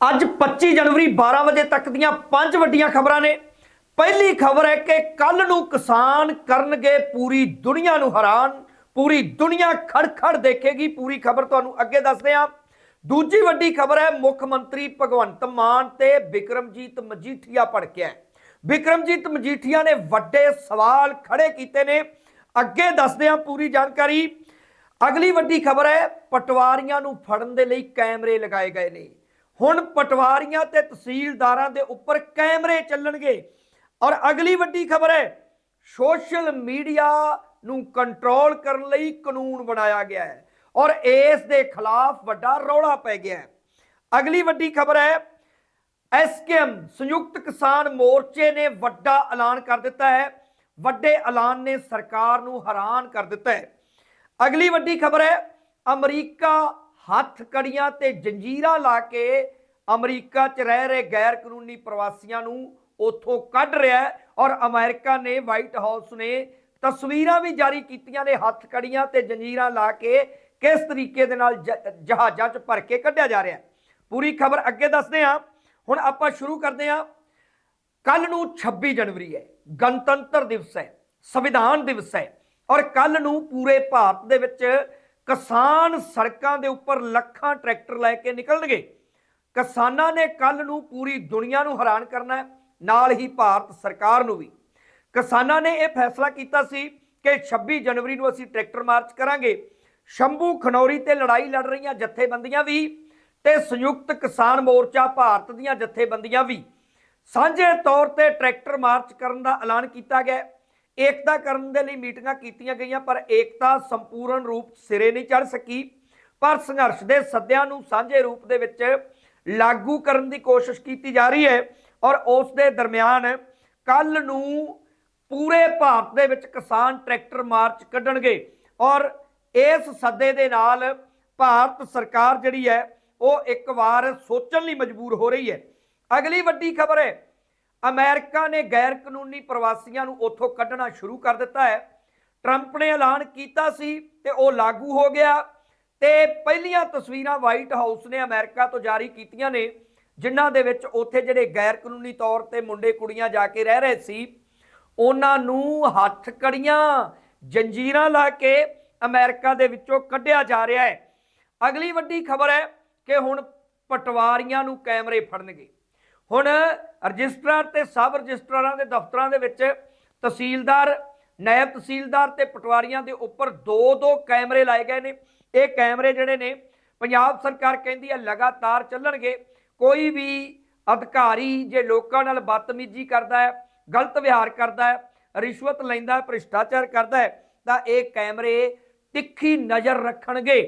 ਅੱਜ 25 ਜਨਵਰੀ 12 ਵਜੇ ਤੱਕ ਦੀਆਂ ਪੰਜ ਵੱਡੀਆਂ ਖਬਰਾਂ ਨੇ। ਪਹਿਲੀ ਖਬਰ ਹੈ ਕਿ ਕੱਲ ਨੂੰ ਕਿਸਾਨ ਕਰਨਗੇ ਪੂਰੀ ਦੁਨੀਆ ਨੂੰ ਹੈਰਾਨ। ਪੂਰੀ ਦੁਨੀਆ ਖੜਖੜ ਦੇਖੇਗੀ। ਪੂਰੀ ਖਬਰ ਤੁਹਾਨੂੰ ਅੱਗੇ ਦੱਸਦੇ ਹਾਂ। ਦੂਜੀ ਵੱਡੀ ਖਬਰ ਹੈ, ਮੁੱਖ ਮੰਤਰੀ ਭਗਵੰਤ ਮਾਨ ਤੇ ਵਿਕਰਮਜੀਤ ਮਜੀਠੀਆ ਭੜਕਿਆ ਹੈ। ਵਿਕਰਮਜੀਤ ਮਜੀਠੀਆ ਨੇ ਵੱਡੇ ਸਵਾਲ ਖੜੇ ਕੀਤੇ ਨੇ। ਅੱਗੇ ਦੱਸਦੇ ਹਾਂ ਪੂਰੀ ਜਾਣਕਾਰੀ। ਅਗਲੀ ਵੱਡੀ ਖਬਰ ਹੈ, ਪਟਵਾਰੀਆਂ ਨੂੰ ਫੜਨ ਦੇ ਲਈ ਕੈਮਰੇ ਲਗਾਏ ਗਏ ਨੇ। ਹੁਣ ਪਟਵਾਰੀਆਂ ਤੇ ਤਹਿਸੀਲਦਾਰਾਂ ਦੇ ਉੱਪਰ ਕੈਮਰੇ ਚੱਲਣਗੇ। ਔਰ ਅਗਲੀ ਵੱਡੀ ਖਬਰ ਹੈ, ਸੋਸ਼ਲ ਮੀਡੀਆ ਨੂੰ ਕੰਟਰੋਲ ਕਰਨ ਲਈ ਕਾਨੂੰਨ ਬਣਾਇਆ ਗਿਆ ਹੈ ਔਰ ਇਸ ਦੇ ਖਿਲਾਫ ਵੱਡਾ ਰੌਲਾ ਪੈ ਗਿਆ ਹੈ। ਅਗਲੀ ਵੱਡੀ ਖਬਰ ਹੈ, ਐਸਕੇਐਮ, ਸੰਯੁਕਤ ਕਿਸਾਨ ਮੋਰਚੇ ਨੇ ਵੱਡਾ ਐਲਾਨ ਕਰ ਦਿੱਤਾ ਹੈ। ਵੱਡੇ ਐਲਾਨ ਨੇ ਸਰਕਾਰ ਨੂੰ ਹੈਰਾਨ ਕਰ ਦਿੱਤਾ ਹੈ। ਅਗਲੀ ਵੱਡੀ ਖਬਰ ਹੈ, ਅਮਰੀਕਾ ਹੱਥ ਕੜੀਆਂ ਤੇ ਜੰਜੀਰਾਂ ਲਾ ਕੇ ਅਮਰੀਕਾ 'ਚ ਰਹਿ ਰਹੇ ਗੈਰ ਕਾਨੂੰਨੀ ਪ੍ਰਵਾਸੀਆਂ ਨੂੰ ਉੱਥੋਂ ਕੱਢ ਰਿਹਾ ਔਰ ਅਮਰੀਕਾ ਨੇ ਵਾਈਟ ਹਾਊਸ ਨੇ ਤਸਵੀਰਾਂ ਵੀ ਜਾਰੀ ਕੀਤੀਆਂ ਨੇ ਹੱਥ ਕੜੀਆਂ ਤੇ ਜੰਜੀਰਾਂ ਲਾ ਕੇ ਕਿਸ ਤਰੀਕੇ ਦੇ ਨਾਲ ਜ- ਜਹਾਜ਼ਾਂ 'ਚ ਭਰ ਕੇ ਕੱਢਿਆ ਜਾ ਰਿਹਾ ਪੂਰੀ ਖਬਰ ਅੱਗੇ ਦੱਸਦੇ ਹਾਂ। ਹੁਣ ਆਪਾਂ ਸ਼ੁਰੂ ਕਰਦੇ ਹਾਂ। ਕੱਲ ਨੂੰ 26 ਜਨਵਰੀ ਹੈ। ਗਣਤੰਤਰ ਦਿਵਸ ਹੈ। ਸੰਵਿਧਾਨ ਦਿਵਸ ਹੈ। ਔਰ ਕੱਲ ਨੂੰ ਪੂਰੇ ਭਾਰਤ ਦੇ ਵਿੱਚ ਕਿਸਾਨ ਸੜਕਾਂ ਦੇ ਉੱਪਰ ਲੱਖਾਂ ਟਰੈਕਟਰ ਲੈ ਕੇ ਨਿਕਲਣਗੇ। ਕਿਸਾਨਾਂ ਨੇ ਕੱਲ ਨੂੰ ਪੂਰੀ ਦੁਨੀਆ ਨੂੰ ਹੈਰਾਨ ਕਰਨਾ ਹੈ, ਨਾਲ ਹੀ ਭਾਰਤ ਸਰਕਾਰ ਨੂੰ ਵੀ। ਕਿਸਾਨਾਂ ਨੇ ਇਹ ਫੈਸਲਾ ਕੀਤਾ ਸੀ ਕਿ 26 ਜਨਵਰੀ ਨੂੰ ਅਸੀਂ ਟਰੈਕਟਰ ਮਾਰਚ ਕਰਾਂਗੇ। ਸ਼ੰਭੂ ਖਨੌਰੀ ਤੇ ਲੜਾਈ ਲੜ ਰਹੀਆਂ ਜਥੇਬੰਦੀਆਂ ਵੀ ਤੇ ਸੰਯੁਕਤ ਕਿਸਾਨ ਮੋਰਚਾ ਭਾਰਤ ਦੀਆਂ ਜਥੇਬੰਦੀਆਂ ਵੀ। ਸਾਂਝੇ ਤੌਰ ਤੇ ਟਰੈਕਟਰ ਮਾਰਚ ਕਰਨ ਦਾ ਐਲਾਨ ਕੀਤਾ ਗਿਆ ਏਕਤਾ ਕਰਨ ਦੇ ਲਈ ਮੀਟਿੰਗਾਂ ਕੀਤੀਆਂ ਗਈਆਂ, ਪਰ ਏਕਤਾ ਸੰਪੂਰਨ ਰੂਪ ਸਿਰੇ ਨਹੀਂ ਚੜ ਸਕੀ। ਪਰ ਸੰਘਰਸ਼ ਦੇ ਸੱਦਿਆਂ ਨੂੰ ਸਾਂਝੇ ਰੂਪ ਦੇ ਵਿੱਚ ਲਾਗੂ ਕਰਨ ਦੀ ਕੋਸ਼ਿਸ਼ ਕੀਤੀ ਜਾ ਰਹੀ ਹੈ ਔਰ ਉਸ ਦੇ ਦਰਮਿਆਨ ਕੱਲ ਨੂੰ ਪੂਰੇ ਭਾਰਤ ਦੇ ਵਿੱਚ ਕਿਸਾਨ ਟਰੈਕਟਰ ਮਾਰਚ ਕੱਢਣਗੇ ਔਰ ਇਸ ਸੱਦੇ ਦੇ ਨਾਲ ਭਾਰਤ ਸਰਕਾਰ ਜਿਹੜੀ ਹੈ, ਉਹ ਇੱਕ ਵਾਰ ਸੋਚਣ ਲਈ ਮਜਬੂਰ ਹੋ ਰਹੀ ਹੈ। ਅਗਲੀ ਵੱਡੀ ਖਬਰ ਹੈ ਅਮਰੀਕਾ ਨੇ ਗੈਰ ਕਾਨੂੰਨੀ ਪ੍ਰਵਾਸੀਆਂ ਨੂੰ ਉੱਥੋਂ ਕੱਢਣਾ ਸ਼ੁਰੂ ਕਰ ਦਿੱਤਾ ਹੈ। ਟਰੰਪ ਨੇ ਐਲਾਨ ਕੀਤਾ ਸੀ ਤੇ ਉਹ ਲਾਗੂ ਹੋ ਗਿਆ ਤੇ ਪਹਿਲੀਆਂ ਤਸਵੀਰਾਂ ਵਾਈਟ ਹਾਊਸ ਨੇ ਅਮਰੀਕਾ ਤੋਂ ਜਾਰੀ ਕੀਤੀਆਂ ਨੇ, ਜਿਨ੍ਹਾਂ ਦੇ ਵਿੱਚ ਉੱਥੇ ਜਿਹੜੇ ਗੈਰ ਕਾਨੂੰਨੀ ਤੌਰ ਤੇ ਮੁੰਡੇ ਕੁੜੀਆਂ ਜਾ ਕੇ ਰਹਿ ਰਹੇ ਸੀ, ਉਹਨਾਂ ਨੂੰ ਹੱਥ ਕੜੀਆਂ, ਜੰਜੀਰਾਂ ਲਾ ਕੇ ਅਮਰੀਕਾ ਦੇ ਵਿੱਚੋਂ ਕੱਢਿਆ ਜਾ ਰਿਹਾ ਹੈ। ਅਗਲੀ ਵੱਡੀ ਖਬਰ ਹੈ ਕਿ ਹੁਣ ਪਟਵਾਰੀਆਂ ਨੂੰ ਕੈਮਰੇ ਫੜਨਗੇ। ਹੁਣ ਰਜਿਸਟਰਾਰ ਤੇ ਸਬ ਰਜਿਸਟਰਾਰਾਂ ਦੇ ਦਫ਼ਤਰਾਂ ਦੇ ਵਿੱਚ ਤਹਿਸੀਲਦਾਰ, ਨਾਇਬ ਤਹਿਸੀਲਦਾਰ ਤੇ ਪਟਵਾਰੀਆਂ ਦੇ ਉੱਪਰ ਦੋ ਦੋ ਕੈਮਰੇ ਲਾਏ ਗਏ ਨੇ। ਇਹ ਕੈਮਰੇ ਜਿਹੜੇ ਨੇ, ਪੰਜਾਬ ਸਰਕਾਰ ਕਹਿੰਦੀ ਹੈ ਲਗਾਤਾਰ ਚੱਲਣਗੇ। ਕੋਈ ਵੀ ਅਧਿਕਾਰੀ ਜੇ ਲੋਕਾਂ ਨਾਲ ਬਦਤਮੀਜ਼ੀ ਕਰਦਾ ਹੈ, ਗਲਤ ਵਿਹਾਰ ਕਰਦਾ ਹੈ, ਰਿਸ਼ਵਤ ਲੈਂਦਾ ਹੈ, ਭ੍ਰਿਸ਼ਟਾਚਾਰ ਕਰਦਾ ਹੈ, ਤਾਂ ਇਹ ਕੈਮਰੇ ਤਿੱਖੀ ਨਜ਼ਰ ਰੱਖਣਗੇ।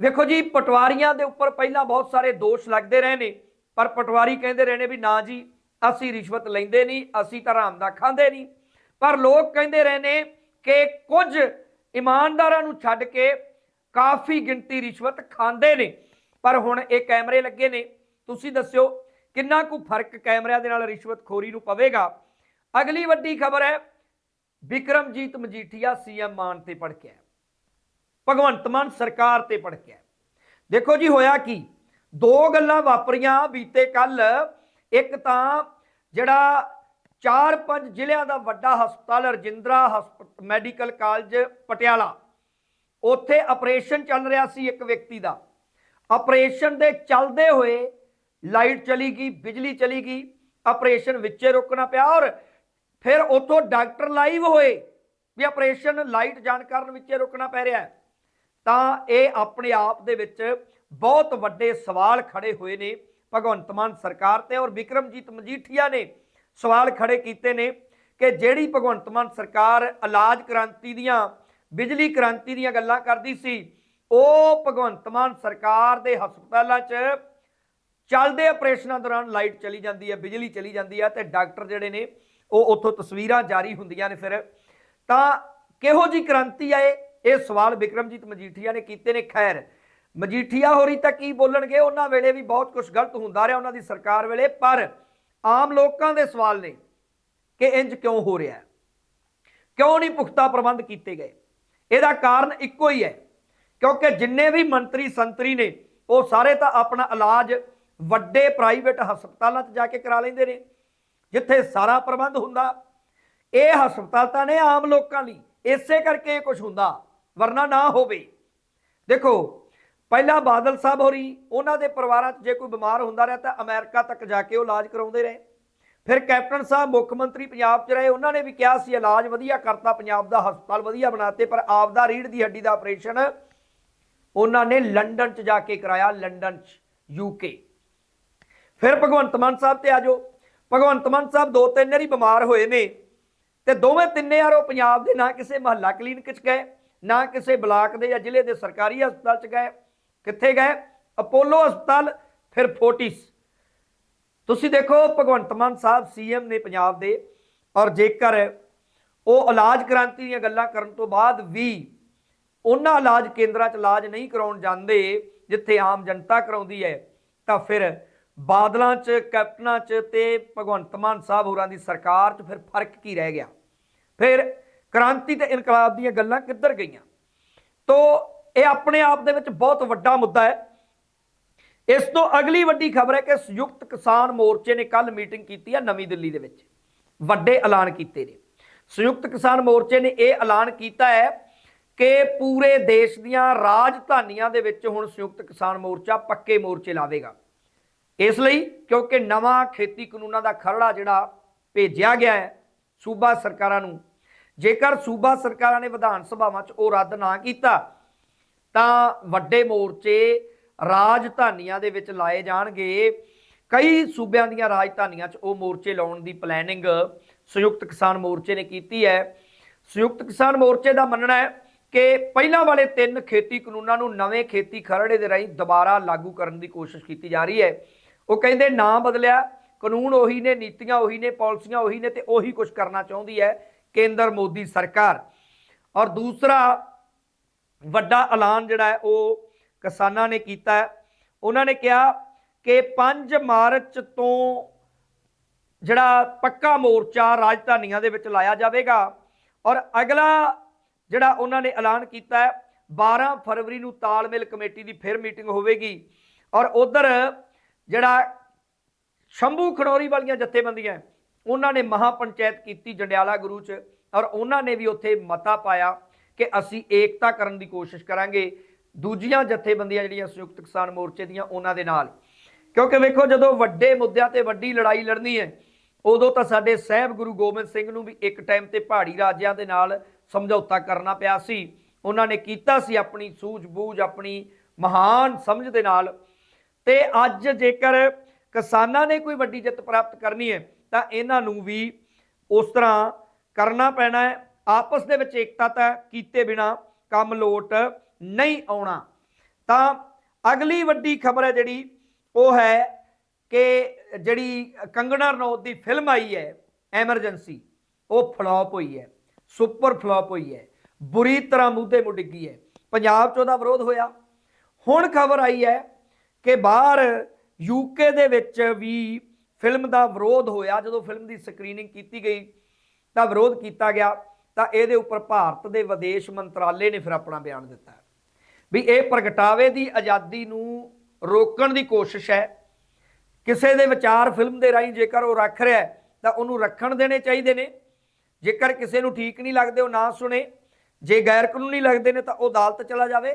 ਵੇਖੋ ਜੀ, ਪਟਵਾਰੀਆਂ ਦੇ ਉੱਪਰ ਪਹਿਲਾਂ ਬਹੁਤ ਸਾਰੇ ਦੋਸ਼ ਲੱਗਦੇ ਰਹੇ ਨੇ। ਪਰ ਪਟਵਾਰੀ ਕਹਿੰਦੇ ਰਹੇ ਨੇ ਵੀ ਨਾ ਜੀ, ਅਸੀਂ ਰਿਸ਼ਵਤ ਲੈਂਦੇ ਨਹੀਂ, ਅਸੀਂ ਤਾਂ ਆਰਾਮ ਦਾ ਖਾਂਦੇ ਨਹੀਂ। ਪਰ ਲੋਕ ਕਹਿੰਦੇ ਰਹੇ ਨੇ ਕਿ ਕੁਝ ਇਮਾਨਦਾਰਾਂ ਨੂੰ ਛੱਡ ਕੇ ਕਾਫੀ ਗਿਣਤੀ ਰਿਸ਼ਵਤ ਖਾਂਦੇ ਨੇ। ਪਰ ਹੁਣ ਇਹ ਕੈਮਰੇ ਲੱਗੇ ਨੇ। ਤੁਸੀਂ ਦੱਸਿਓ, ਕਿੰਨਾ ਕੁ ਫ਼ਰਕ ਕੈਮਰਿਆਂ ਦੇ ਨਾਲ ਰਿਸ਼ਵਤਖੋਰੀ ਨੂੰ ਪਵੇਗਾ? ਅਗਲੀ ਵੱਡੀ ਖਬਰ ਹੈ ਵਿਕਰਮਜੀਤ ਮਜੀਠੀਆ ਸੀਐਮ ਮਾਨ ਤੇ ਭੜਕਿਆ। ਭਗਵੰਤ ਮਾਨ ਸਰਕਾਰ ਤੇ ਭੜਕਿਆ। ਦੇਖੋ ਜੀ, ਹੋਇਆ ਕੀ? ਦੋ ਗੱਲਾਂ ਵਾਪਰੀਆਂ ਬੀਤੇ ਕੱਲ ਇੱਕ ਤਾਂ ਜਿਹੜਾ ਚਾਰ ਪੰਜ ਜ਼ਿਲ੍ਹਿਆਂ ਦਾ ਵੱਡਾ ਹਸਪਤਾਲ ਰਜਿੰਦਰਾ ਹਸਪ- ਮੈਡੀਕਲ ਕਾਲਜ ਪਟਿਆਲਾ, ਉੱਥੇ ਆਪਰੇਸ਼ਨ ਚੱਲ ਰਿਹਾ ਸੀ ਇੱਕ ਵਿਅਕਤੀ ਦਾ। ਆਪਰੇਸ਼ਨ ਦੇ ਚੱਲਦੇ ਹੋਏ ਲਾਈਟ ਚਲੀ ਗਈ, ਬਿਜਲੀ ਚਲੀ ਗਈ, ਆਪਰੇਸ਼ਨ ਵਿੱਚੇ ਰੁਕਣਾ ਪਿਆ ਔਰ ਫਿਰ ਉੱਥੋਂ ਡਾਕਟਰ ਲਾਈਵ ਹੋਏ ਵੀ ਆਪਰੇਸ਼ਨ ਲਾਈਟ ਜਾਣ ਕਾਰਨ ਵਿੱਚੇ ਰੁਕਣਾ ਪੈ ਰਿਹਾ। ਤਾਂ ਇਹ ਆਪਣੇ ਆਪ ਦੇ ਵਿੱਚ ਬਹੁਤ ਵੱਡੇ ਸਵਾਲ ਖੜੇ ਹੋਏ ਨੇ ਭਗਵੰਤ ਮਾਨ ਸਰਕਾਰ ਤੇ ਔਰ ਵਿਕਰਮਜੀਤ ਮਜੀਠੀਆ ਨੇ ਸਵਾਲ ਖੜੇ ਕੀਤੇ ਨੇ ਕਿ ਜਿਹੜੀ ਭਗਵੰਤ ਮਾਨ ਸਰਕਾਰ ਇਲਾਜ ਕ੍ਰਾਂਤੀ ਦੀਆਂ, ਬਿਜਲੀ ਕ੍ਰਾਂਤੀ ਦੀਆਂ ਗੱਲਾਂ ਕਰਦੀ ਸੀ, ਉਹ ਭਗਵੰਤ ਮਾਨ ਸਰਕਾਰ ਦੇ ਹਸਪਤਾਲਾਂ 'ਚ ਚੱਲਦੇ ਆਪਰੇਸ਼ਨਾਂ ਦੌਰਾਨ ਲਾਈਟ ਚਲੀ ਜਾਂਦੀ ਹੈ, ਬਿਜਲੀ ਚਲੀ ਜਾਂਦੀ ਹੈ ਤੇ ਡਾਕਟਰ ਜਿਹੜੇ ਨੇ, ਉਹ ਉੱਥੋਂ ਤਸਵੀਰਾਂ ਜਾਰੀ ਹੁੰਦੀਆਂ ਨੇ ਫਿਰ। ਤਾਂ ਕਿਹੋ ਜੀ ਕ੍ਰਾਂਤੀ ਆਏ? ਇਹ ਸਵਾਲ ਵਿਕਰਮਜੀਤ ਮਜੀਠੀਆ ਨੇ ਕੀਤੇ ਨੇ। ਖੈਰ ਮਜੀਠੀਆ ਹੋਰੀ ਤਾਂ ਕੀ ਬੋਲਣਗੇ? ਉਹਨਾਂ ਵੇਲੇ ਵੀ ਬਹੁਤ ਕੁਝ ਗਲਤ ਹੁੰਦਾ ਰਿਹਾ ਉਹਨਾਂ ਦੀ ਸਰਕਾਰ ਵੇਲੇ, ਪਰ ਆਮ ਲੋਕਾਂ ਦੇ ਸਵਾਲ ਨੇ ਕਿ ਇੰਜ ਕਿਉਂ ਹੋ ਰਿਹਾ ਕਿਉਂ ਨਹੀਂ ਪੁਖਤਾ ਪ੍ਰਬੰਧ ਕੀਤੇ ਗਏ? ਇਹਦਾ ਕਾਰਨ ਇੱਕੋ ਹੀ ਹੈ, ਕਿਉਂਕਿ ਜਿੰਨੇ ਵੀ ਮੰਤਰੀ ਸੰਤਰੀ ਨੇ, ਉਹ ਸਾਰੇ ਤਾਂ ਆਪਣਾ ਇਲਾਜ ਵੱਡੇ ਪ੍ਰਾਈਵੇਟ ਹਸਪਤਾਲਾਂ 'ਚ ਜਾ ਕੇ ਕਰਾ ਲੈਂਦੇ ਨੇ, ਜਿੱਥੇ ਸਾਰਾ ਪ੍ਰਬੰਧ ਹੁੰਦਾ। ਇਹ ਹਸਪਤਾਲ ਤਾਂ ਨੇ ਆਮ ਲੋਕਾਂ ਲਈ, ਇਸੇ ਕਰਕੇ ਇਹ ਕੁਝ ਹੁੰਦਾ, ਵਰਨਾ ਨਾ ਹੋਵੇ। ਦੇਖੋ ਪਹਿਲਾਂ ਬਾਦਲ ਸਾਹਿਬ ਹੋਰੀ, ਉਹਨਾਂ ਦੇ ਪਰਿਵਾਰਾਂ 'ਚ ਜੇ ਕੋਈ ਬਿਮਾਰ ਹੁੰਦਾ ਰਿਹਾ ਤਾਂ ਅਮਰੀਕਾ ਤੱਕ ਜਾ ਕੇ ਉਹ ਇਲਾਜ ਕਰਾਉਂਦੇ ਰਹੇ। ਫਿਰ ਕੈਪਟਨ ਸਾਹਿਬ, ਮੁੱਖ ਮੰਤਰੀ ਪੰਜਾਬ 'ਚ ਰਹੇ, ਉਹਨਾਂ ਨੇ ਵੀ ਕਿਹਾ ਸੀ ਇਲਾਜ ਵਧੀਆ ਕਰਤਾ, ਪੰਜਾਬ ਦਾ ਹਸਪਤਾਲ ਵਧੀਆ ਬਣਾਤੇ, ਪਰ ਆਪਦਾ ਰੀੜ ਦੀ ਹੱਡੀ ਦਾ ਆਪਰੇਸ਼ਨ ਉਹਨਾਂ ਨੇ ਲੰਡਨ 'ਚ ਜਾ ਕੇ ਕਰਾਇਆ, ਲੰਡਨ 'ਚ ਯੂਕੇ ਫਿਰ ਭਗਵੰਤ ਮਾਨ ਸਾਹਿਬ ਤੇ ਆਜੋ ਭਗਵੰਤ ਮਾਨ ਸਾਹਿਬ ਦੋ ਤਿੰਨ ਵਾਰੀ ਬਿਮਾਰ ਹੋਏ ਨੇ ਤੇ ਦੋਵੇਂ ਤਿੰਨੇ ਯਾਰ ਉਹ ਪੰਜਾਬ ਦੇ, ਨਾ ਕਿਸੇ ਮਹੱਲਾ ਕਲੀਨਿਕ 'ਚ ਗਏ, ਨਾ ਕਿਸੇ ਬਲਾਕ ਦੇ ਜਾਂ ਜ਼ਿਲ੍ਹੇ ਦੇ ਸਰਕਾਰੀ ਹਸਪਤਾਲ 'ਚ ਗਏ। ਕਿੱਥੇ ਗਏ? ਅਪੋਲੋ ਹਸਪਤਾਲ, ਫਿਰ ਫੋਰਟਿਸ। ਤੁਸੀਂ ਦੇਖੋ, ਭਗਵੰਤ ਮਾਨ ਸਾਹਿਬ ਸੀਐਮ ਨੇ ਪੰਜਾਬ ਦੇ ਔਰ ਜੇਕਰ ਉਹ ਇਲਾਜ ਕ੍ਰਾਂਤੀ ਦੀਆਂ ਗੱਲਾਂ ਕਰਨ ਤੋਂ ਬਾਅਦ ਵੀ ਉਹਨਾਂ ਇਲਾਜ ਕੇਂਦਰਾਂ 'ਚ ਇਲਾਜ ਨਹੀਂ ਕਰਾਉਣ ਜਾਂਦੇ, ਜਿੱਥੇ ਆਮ ਜਨਤਾ ਕਰਾਉਂਦੀ ਹੈ, ਤਾਂ ਫਿਰ ਬਾਦਲਾਂ 'ਚ, ਕੈਪਟਨਾਂ 'ਚ ਤੇ ਭਗਵੰਤ ਮਾਨ ਸਾਹਿਬ ਹੋਰਾਂ ਦੀ ਸਰਕਾਰ 'ਚ ਫਿਰ ਫ਼ਰਕ ਕੀ ਰਹਿ ਗਿਆ? ਫਿਰ ਕ੍ਰਾਂਤੀ ਤੇ ਇਨਕਲਾਬ ਦੀਆਂ ਗੱਲਾਂ ਕਿੱਧਰ ਗਈਆਂ? ਤੋ ਇਹ ਆਪਣੇ ਆਪ ਦੇ ਵਿੱਚ ਬਹੁਤ ਵੱਡਾ ਮੁੱਦਾ ਹੈ। ਇਸ ਤੋਂ ਅਗਲੀ ਵੱਡੀ ਖਬਰ ਹੈ ਕਿ ਸੰਯੁਕਤ ਕਿਸਾਨ ਮੋਰਚੇ ਨੇ ਕੱਲ ਮੀਟਿੰਗ ਕੀਤੀ ਹੈ ਨਵੀਂ ਦਿੱਲੀ ਦੇ ਵਿੱਚ। ਵੱਡੇ ਐਲਾਨ ਕੀਤੇ ਨੇ। ਸੰਯੁਕਤ ਕਿਸਾਨ ਮੋਰਚੇ ਨੇ ਇਹ ਐਲਾਨ ਕੀਤਾ ਹੈ ਕਿ ਪੂਰੇ ਦੇਸ਼ ਦੀਆਂ ਰਾਜਧਾਨੀਆਂ ਦੇ ਵਿੱਚ ਹੁਣ ਸੰਯੁਕਤ ਕਿਸਾਨ ਮੋਰਚਾ ਪੱਕੇ ਮੋਰਚੇ ਲਾਵੇਗਾ। ਇਸ ਲਈ ਕਿਉਂਕਿ ਨਵਾਂ ਖੇਤੀ ਕਾਨੂੰਨਾਂ ਦਾ ਖਰੜਾ ਜਿਹੜਾ ਭੇਜਿਆ ਗਿਆ ਹੈ ਸੂਬਾ ਸਰਕਾਰਾਂ ਨੂੰ, ਜੇਕਰ ਸੂਬਾ ਸਰਕਾਰਾਂ ਨੇ ਵਿਧਾਨ ਸਭਾਵਾਂ 'ਚ ਉਹ ਰੱਦ ਨਾ ਕੀਤਾ ਤਾਂ ਵੱਡੇ ਮੋਰਚੇ ਰਾਜਧਾਨੀਆਂ ਦੇ ਵਿੱਚ ਲਾਏ ਜਾਣਗੇ। ਕਈ ਸੂਬਿਆਂ ਦੀਆਂ ਰਾਜਧਾਨੀਆਂ 'ਚ ਉਹ ਮੋਰਚੇ ਲਾਉਣ ਦੀ ਪਲੈਨਿੰਗ ਸੰਯੁਕਤ ਕਿਸਾਨ ਮੋਰਚੇ ਨੇ ਕੀਤੀ ਹੈ। ਸੰਯੁਕਤ ਕਿਸਾਨ ਮੋਰਚੇ ਦਾ ਮੰਨਣਾ ਹੈ ਕਿ ਪਹਿਲਾਂ ਵਾਲੇ ਤਿੰਨ ਖੇਤੀ ਕਾਨੂੰਨਾਂ ਨੂੰ ਨਵੇਂ ਖੇਤੀ ਖਰੜੇ ਦੇ ਰਾਹੀਂ ਦੁਬਾਰਾ ਲਾਗੂ ਕਰਨ ਦੀ ਕੋਸ਼ਿਸ਼ ਕੀਤੀ ਜਾ ਰਹੀ ਹੈ। ਉਹ ਕਹਿੰਦੇ ਨਾ ਬਦਲਿਆ, ਕਾਨੂੰਨ ਉਹੀ ਨੇ, ਨੀਤੀਆਂ ਉਹੀ ਨੇ, ਪਾਲਿਸੀਆਂ ਉਹੀ ਨੇ ਤੇ ਉਹੀ ਕੁਝ ਕਰਨਾ ਚਾਹੁੰਦੀ ਹੈ ਕੇਂਦਰ ਮੋਦੀ ਸਰਕਾਰ। ਔਰ ਦੂਸਰਾ ਵੱਡਾ ਐਲਾਨ ਜਿਹੜਾ ਹੈ, ਉਹ ਕਿਸਾਨਾਂ ਨੇ ਕੀਤਾ ਹੈ। ਉਹਨਾਂ ਨੇ ਕਿਹਾ ਕਿ 5 ਮਾਰਚ ਤੋਂ ਜਿਹੜਾ ਪੱਕਾ ਮੋਰਚਾ ਰਾਜਧਾਨੀਆਂ ਦੇ ਵਿੱਚ ਲਾਇਆ ਜਾਵੇਗਾ ਔਰ ਅਗਲਾ ਜਿਹੜਾ ਉਹਨਾਂ ਨੇ ਐਲਾਨ ਕੀਤਾ ਹੈ 12 ਫਰਵਰੀ ਨੂੰ ਤਾਲਮੇਲ ਕਮੇਟੀ ਦੀ ਫਿਰ ਮੀਟਿੰਗ ਹੋਵੇਗੀ ਔਰ ਉਧਰ ਜਿਹੜਾ ਸ਼ੰਭੂ ਖੜੋਰੀ ਵਾਲੀਆਂ ਜਥੇਬੰਦੀਆਂ ਉਹਨਾਂ ਨੇ ਮਹਾ ਪੰਚਾਇਤ ਕੀਤੀ ਜੰਡਿਆਲਾ ਗੁਰੂ ਚ ਔਰ ਉਹਨਾਂ ਨੇ ਵੀ ਉੱਥੇ ਮਤਾ ਪਾਇਆ। ਕਿ ਅਸੀਂ ਏਕਤਾ ਕਰਨ ਦੀ ਕੋਸ਼ਿਸ਼ ਕਰਾਂਗੇ। ਦੂਜੀਆਂ ਜਥੇਬੰਦੀਆਂ ਜਿਹੜੀਆਂ ਸੰਯੁਕਤ ਕਿਸਾਨ ਮੋਰਚੇ ਦੀਆਂ, ਉਹਨਾਂ ਦੇ ਨਾਲ। ਕਿਉਂਕਿ ਵੇਖੋ, ਜਦੋਂ ਵੱਡੇ ਮੁੱਦਿਆਂ ਤੇ ਵੱਡੀ ਲੜਾਈ ਲੜਨੀ ਹੈ, ਉਦੋਂ ਤਾਂ ਸਾਡੇ ਸਹਿਬ ਗੁਰੂ ਗੋਬਿੰਦ ਸਿੰਘ ਨੂੰ ਵੀ ਇੱਕ ਟਾਈਮ ਤੇ ਪਹਾੜੀ ਰਾਜਿਆਂ ਦੇ ਨਾਲ ਸਮਝੌਤਾ ਕਰਨਾ ਪਿਆ ਸੀ। ਉਹਨਾਂ ਨੇ ਕੀਤਾ ਸੀ ਆਪਣੀ ਸੂਝ-ਬੂਝ, ਆਪਣੀ ਮਹਾਨ ਸਮਝ ਦੇ ਨਾਲ। ਤੇ ਅੱਜ ਜੇਕਰ ਕਿਸਾਨਾਂ ਨੇ ਕੋਈ ਵੱਡੀ ਜਿੱਤ ਪ੍ਰਾਪਤ ਕਰਨੀ ਹੈ, ਤਾਂ ਇਹਨਾਂ ਨੂੰ ਵੀ ਉਸ ਤਰ੍ਹਾਂ ਕਰਨਾ ਪੈਣਾ ਹੈ। ਆਪਸ ਦੇ ਵਿੱਚ ਏਕਤਾ ਤਾਂ ਕੀਤੇ ਬਿਨਾ ਕੰਮ ਲੋਟ ਨਹੀਂ ਆਉਣਾ। ਤਾਂ ਅਗਲੀ ਵੱਡੀ ਖਬਰ ਹੈ ਜਿਹੜੀ, ਉਹ ਹੈ ਕਿ ਜਿਹੜੀ ਕੰਗਣਾ ਰਣੌਤ ਦੀ ਫਿਲਮ ਆਈ ਹੈ, ਐਮਰਜੈਂਸੀ, ਉਹ ਫਲॉप ਹੋਈ ਹੈ, ਸੁਪਰ ਫਲॉप ਹੋਈ ਹੈ, ਬੁਰੀ ਤਰ੍ਹਾਂ ਮੂਧੇ ਮੁ ਡਿੱਗੀ ਹੈ। ਪੰਜਾਬ 'ਚ ਉਹਦਾ ਵਿਰੋਧ ਹੋਇਆ। ਹੁਣ ਖਬਰ ਆਈ ਹੈ ਕਿ ਬਾਹਰ ਯੂਕੇ ਦੇ ਵਿੱਚ ਵੀ ਫਿਲਮ ਦਾ ਵਿਰੋਧ ਹੋਇਆ। ਜਦੋਂ ਫਿਲਮ ਦੀ ਸਕਰੀਨਿੰਗ ਕੀਤੀ ਗਈ, ਤਾਂ ਵਿਰੋਧ ਕੀਤਾ ਗਿਆ। ਤਾਂ ਇਹਦੇ ਉੱਪਰ ਭਾਰਤ ਦੇ ਵਿਦੇਸ਼ ਮੰਤਰਾਲੇ ਨੇ ਫਿਰ ਆਪਣਾ ਬਿਆਨ ਦਿੱਤਾ ਵੀ ਇਹ ਪ੍ਰਗਟਾਵੇ ਦੀ ਆਜ਼ਾਦੀ ਨੂੰ ਰੋਕਣ ਦੀ ਕੋਸ਼ਿਸ਼ ਹੈ। ਕਿਸੇ ਦੇ ਵਿਚਾਰ ਫਿਲਮ ਦੇ ਰਾਹੀਂ ਜੇਕਰ ਉਹ ਰੱਖ ਰਿਹਾ ਤਾਂ ਉਹਨੂੰ ਰੱਖਣ ਦੇਣੇ ਚਾਹੀਦੇ ਨੇ। ਜੇਕਰ ਕਿਸੇ ਨੂੰ ਠੀਕ ਨਹੀਂ ਲੱਗਦੇ, ਉਹ ਨਾ ਸੁਣੇ। ਜੇ ਗੈਰ ਕਾਨੂੰਨੀ ਲੱਗਦੇ ਨੇ, ਤਾਂ ਉਹ ਅਦਾਲਤ ਚਲਾ ਜਾਵੇ।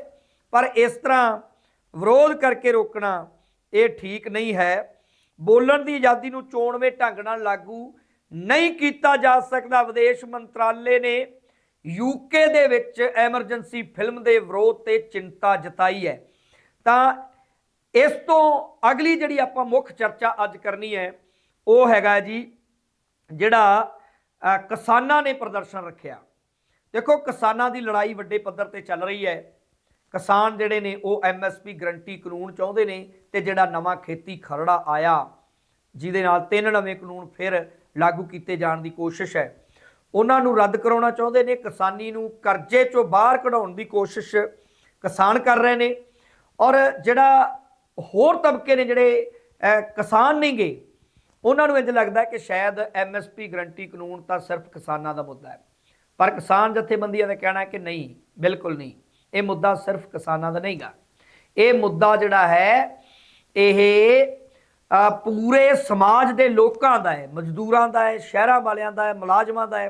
ਪਰ ਇਸ ਤਰ੍ਹਾਂ ਵਿਰੋਧ ਕਰਕੇ ਰੋਕਣਾ ਇਹ ਠੀਕ ਨਹੀਂ ਹੈ। ਬੋਲਣ ਦੀ ਆਜ਼ਾਦੀ ਨੂੰ ਚੋਣਵੇਂ ਢੰਗ ਨਾਲ ਲਾਗੂ ਨਹੀਂ ਕੀਤਾ ਜਾ ਸਕਦਾ। ਵਿਦੇਸ਼ ਮੰਤਰਾਲੇ ਨੇ ਯੂਕੇ ਦੇ ਵਿੱਚ ਐਮਰਜੈਂਸੀ ਫਿਲਮ ਦੇ ਵਿਰੋਧ ਤੇ ਚਿੰਤਾ ਜਤਾਈ ਹੈ। ਤਾਂ ਇਸ ਤੋਂ ਅਗਲੀ ਜਿਹੜੀ ਆਪਾਂ ਮੁੱਖ ਚਰਚਾ ਅੱਜ ਕਰਨੀ ਹੈ, ਉਹ ਹੈਗਾ ਜੀ ਜਿਹੜਾ ਕਿਸਾਨਾਂ ਨੇ ਪ੍ਰਦਰਸ਼ਨ ਰੱਖਿਆ। ਦੇਖੋ, ਕਿਸਾਨਾਂ ਦੀ ਲੜਾਈ ਵੱਡੇ ਪੱਧਰ ਤੇ ਚੱਲ ਰਹੀ ਹੈ। ਕਿਸਾਨ ਜਿਹੜੇ ਨੇ, ਉਹ ਐਮਐਸਪੀ ਗਰੰਟੀ ਕਾਨੂੰਨ ਚਾਹੁੰਦੇ ਨੇ ਤੇ ਜਿਹੜਾ ਨਵਾਂ ਖੇਤੀ ਖਰੜਾ ਆਇਆ, ਜਿਹਦੇ ਨਾਲ ਤਿੰਨ ਨਵੇਂ ਕਾਨੂੰਨ ਫਿਰ ਲਾਗੂ ਕੀਤੇ ਜਾਣ ਦੀ ਕੋਸ਼ਿਸ਼ ਹੈ। ਉਹਨਾਂ ਨੂੰ ਰੱਦ ਕਰਾਉਣਾ ਚਾਹੁੰਦੇ ਨੇ। ਕਿਸਾਨੀ ਨੂੰ ਕਰਜ਼ੇ ਚੋਂ ਬਾਹਰ ਕਢਾਉਣ ਦੀ ਕੋਸ਼ਿਸ਼ ਕਿਸਾਨ ਕਰ ਰਹੇ ਨੇ। ਔਰ ਜਿਹੜਾ ਹੋਰ ਤਬਕੇ ਨੇ ਜਿਹੜੇ ਕਿਸਾਨ ਨਹੀਂਗੇ ਉਹਨਾਂ ਨੂੰ ਇੰਜ ਲੱਗਦਾ ਕਿ ਸ਼ਾਇਦ ਐਮਐਸਪੀ ਗਰੰਟੀ ਕਾਨੂੰਨ ਤਾਂ ਸਿਰਫ ਕਿਸਾਨਾਂ ਦਾ ਮੁੱਦਾ ਹੈ। ਪਰ ਕਿਸਾਨ ਜਥੇਬੰਦੀਆਂ ਦਾ ਕਹਿਣਾ ਹੈ ਕਿ ਨਹੀਂ, ਬਿਲਕੁਲ ਨਹੀਂ। ਇਹ ਮੁੱਦਾ ਸਿਰਫ ਕਿਸਾਨਾਂ ਦਾ ਨਹੀਂਗਾ। ਇਹ ਮੁੱਦਾ ਜਿਹੜਾ ਹੈ, ਇਹ ਪੂਰੇ ਸਮਾਜ ਦੇ ਲੋਕਾਂ ਦਾ ਹੈ, ਮਜ਼ਦੂਰਾਂ ਦਾ ਹੈ, ਸ਼ਹਿਰਾਂ ਵਾਲਿਆਂ ਦਾ ਹੈ, ਮੁਲਾਜ਼ਮਾਂ ਦਾ ਹੈ।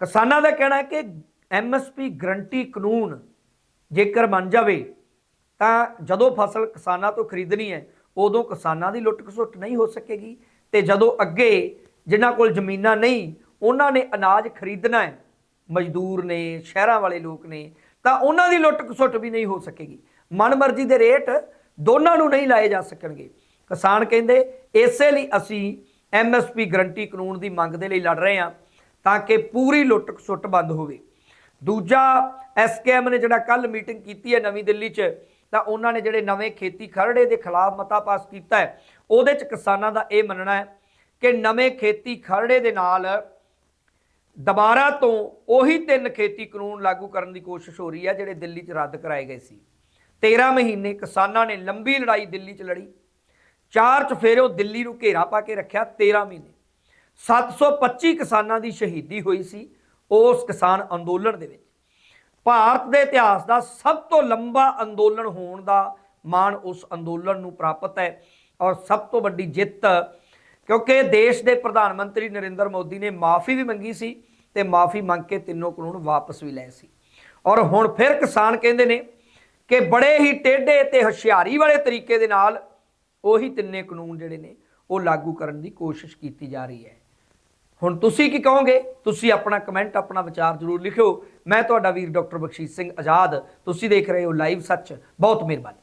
ਕਿਸਾਨਾਂ ਦਾ ਕਹਿਣਾ ਹੈ ਕਿ ਐਮਐਸਪੀ ਗਰੰਟੀ ਕਾਨੂੰਨ ਜੇਕਰ ਬਣ ਜਾਵੇ, ਤਾਂ ਜਦੋਂ ਫਸਲ ਕਿਸਾਨਾਂ ਤੋਂ ਖਰੀਦਣੀ ਹੈ, ਉਦੋਂ ਕਿਸਾਨਾਂ ਦੀ ਲੁੱਟ ਖਸੁੱਟ ਨਹੀਂ ਹੋ ਸਕੇਗੀ ਤੇ ਜਦੋਂ ਅੱਗੇ ਜਿਨ੍ਹਾਂ ਕੋਲ ਜ਼ਮੀਨਾਂ ਨਹੀਂ, ਉਹਨਾਂ ਨੇ ਅਨਾਜ ਖਰੀਦਣਾ ਹੈ, ਮਜ਼ਦੂਰ ਨੇ, ਸ਼ਹਿਰਾਂ ਵਾਲੇ ਲੋਕ ਨੇ, ਤਾਂ ਉਹਨਾਂ ਦੀ ਲੁੱਟ ਖਸੁੱਟ ਵੀ ਨਹੀਂ ਹੋ ਸਕੇਗੀ। ਮਨਮਰਜ਼ੀ ਦੇ ਰੇਟ ਦੋਨਾਂ ਨੂੰ ਨਹੀਂ ਲਾਏ ਜਾ ਸਕਣਗੇ। ਕਿਸਾਨ ਕਹਿੰਦੇ, ਇਸੇ ਲਈ ਅਸੀਂ ਐਮਐਸਪੀ ਗਰੰਟੀ ਕਾਨੂੰਨ ਦੀ ਮੰਗ ਦੇ ਲਈ ਲੜ ਰਹੇ ਹਾਂ ਤਾਂ ਕਿ ਪੂਰੀ ਲੁੱਟ ਖਸੁੱਟ ਬੰਦ ਹੋਵੇ। ਦੂਜਾ ਐਸਕੇਐਮ ਨੇ ਜਿਹੜਾ ਕੱਲ ਮੀਟਿੰਗ ਕੀਤੀ ਹੈ ਨਵੀਂ ਦਿੱਲੀ 'ਚ, ਤਾਂ ਉਹਨਾਂ ਨੇ ਜਿਹੜੇ ਨਵੇਂ ਖੇਤੀ ਖਰੜੇ ਦੇ ਖਿਲਾਫ ਮਤਾ ਪਾਸ ਕੀਤਾ ਹੈ, ਉਹਦੇ 'ਚ ਕਿਸਾਨਾਂ ਦਾ ਇਹ ਮੰਨਣਾ ਹੈ ਕਿ ਨਵੇਂ ਖੇਤੀ ਖਰੜੇ ਦੇ ਨਾਲ ਦੁਬਾਰਾ ਤੋਂ ਉਹੀ ਤਿੰਨ ਖੇਤੀ ਕਾਨੂੰਨ ਲਾਗੂ ਕਰਨ ਦੀ ਕੋਸ਼ਿਸ਼ ਹੋ ਰਹੀ ਹੈ, ਜਿਹੜੇ ਦਿੱਲੀ 'ਚ ਰੱਦ ਕਰਾਏ ਗਏ ਸੀ। 13 ਮਹੀਨੇ ਕਿਸਾਨਾਂ ਨੇ ਲੰਬੀ ਲੜਾਈ ਦਿੱਲੀ 'ਚ ਲੜੀ। ਚਾਰ ਚਫੇਰਿਓ ਦਿੱਲੀ ਨੂੰ ਘੇਰਾ ਪਾ ਕੇ ਰੱਖਿਆ 13 ਮਹੀਨੇ। 725 ਕਿਸਾਨਾਂ ਦੀ ਸ਼ਹੀਦੀ ਹੋਈ ਸੀ ਉਸ ਕਿਸਾਨ ਅੰਦੋਲਨ ਦੇ ਵਿੱਚ। ਭਾਰਤ ਦੇ ਇਤਿਹਾਸ ਦਾ ਸਭ ਤੋਂ ਲੰਬਾ ਅੰਦੋਲਨ ਹੋਣ ਦਾ ਮਾਣ ਉਸ ਅੰਦੋਲਨ ਨੂੰ ਪ੍ਰਾਪਤ ਹੈ ਔਰ ਸਭ ਤੋਂ ਵੱਡੀ ਜਿੱਤ, ਕਿਉਂਕਿ ਦੇਸ਼ ਦੇ ਪ੍ਰਧਾਨ ਮੰਤਰੀ ਨਰਿੰਦਰ ਮੋਦੀ ਨੇ ਮਾਫੀ ਵੀ ਮੰਗੀ ਸੀ ਤੇ ਮਾਫੀ ਮੰਗ ਕੇ ਤਿੰਨੋਂ ਕਾਨੂੰਨ ਵਾਪਸ ਵੀ ਲਏ ਸੀ। ਔਰ ਹੁਣ ਫਿਰ ਕਿਸਾਨ ਕਹਿੰਦੇ ਨੇ ਕਿ ਬੜੇ ਹੀ ਟੇਢੇ ਤੇ ਹੁਸ਼ਿਆਰੀ ਵਾਲੇ ਤਰੀਕੇ ਦੇ ਨਾਲ ਉਹੀ ਤਿੰਨੇ ਕਾਨੂੰਨ ਜਿਹੜੇ ਨੇ, ਉਹ ਲਾਗੂ ਕਰਨ ਦੀ ਕੋਸ਼ਿਸ਼ ਕੀਤੀ ਜਾ ਰਹੀ ਹੈ। ਹੁਣ ਤੁਸੀਂ ਕੀ ਕਹੋਗੇ? ਤੁਸੀਂ ਆਪਣਾ ਕਮੈਂਟ ਆਪਣਾ ਵਿਚਾਰ ਜ਼ਰੂਰ ਲਿਖਿਓ। ਮੈਂ ਤੁਹਾਡਾ ਵੀਰ ਡਾਕਟਰ ਬਖਸ਼ੀਸ਼ ਸਿੰਘ ਆਜ਼ਾਦ। ਤੁਸੀਂ ਦੇਖ ਰਹੇ ਹੋ ਲਾਈਵ ਸੱਚ। ਬਹੁਤ ਮਿਹਰਬਾਨੀ।